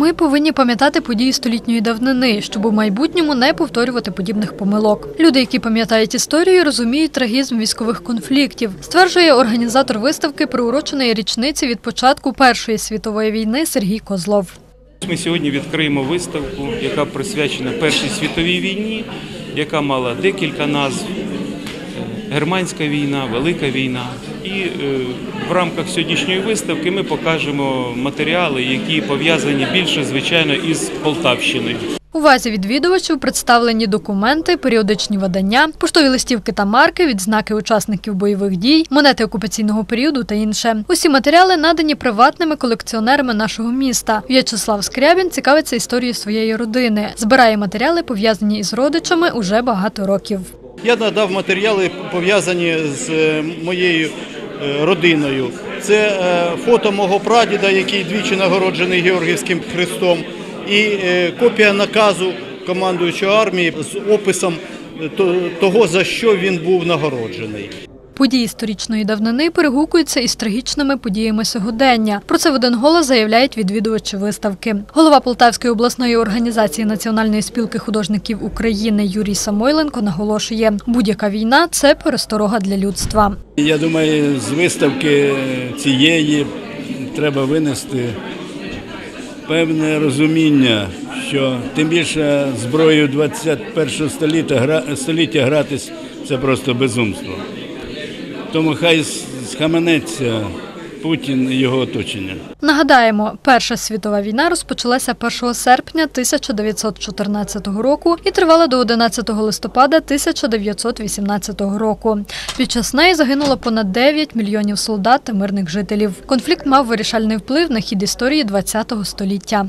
Ми повинні пам'ятати події столітньої давнини, щоб у майбутньому не повторювати подібних помилок. Люди, які пам'ятають історію, розуміють трагізм військових конфліктів, стверджує організатор виставки приуроченої річниці від початку Першої світової війни Сергій Козлов. Ми сьогодні відкриємо виставку, яка присвячена Першій світовій війні, яка мала декілька назв: Германська війна, Велика війна. І е, в рамках сьогоднішньої виставки ми покажемо матеріали, які пов'язані більше, звичайно, із Полтавщиною. Увазі відвідувачів представлені документи, періодичні видання, поштові листівки та марки, відзнаки учасників бойових дій, монети окупаційного періоду та інше. Усі матеріали надані приватними колекціонерами нашого міста. В'ячеслав Скрябін цікавиться історією своєї родини. Збирає матеріали, пов'язані із родичами уже багато років. Я надав матеріали пов'язані з е, моєю е, родиною. Це е, фото мого прадіда, який двічі нагороджений Георгівським хрестом, і копія наказу командуючого армії з описом того, за що він був нагороджений. Події історичної давнини перегукуються із трагічними подіями сьогодення. Про це в один голос заявляють відвідувачі виставки. Голова Полтавської обласної організації Національної спілки художників України Юрій Самойленко наголошує, будь-яка війна це пересторога для людства. Я думаю, з виставки цієї треба винести певне розуміння, що тим більше зброєю 21 століття, століття гратись це просто безумство. Тому хай схаменеться Путін і його оточення. Нагадаємо, Перша світова війна розпочалася 1 серпня 1914 року і тривала до 11 листопада 1918 року. Під час неї загинуло понад 9 мільйонів солдат та мирних жителів. Конфлікт мав вирішальний вплив на хід історії ХХ століття.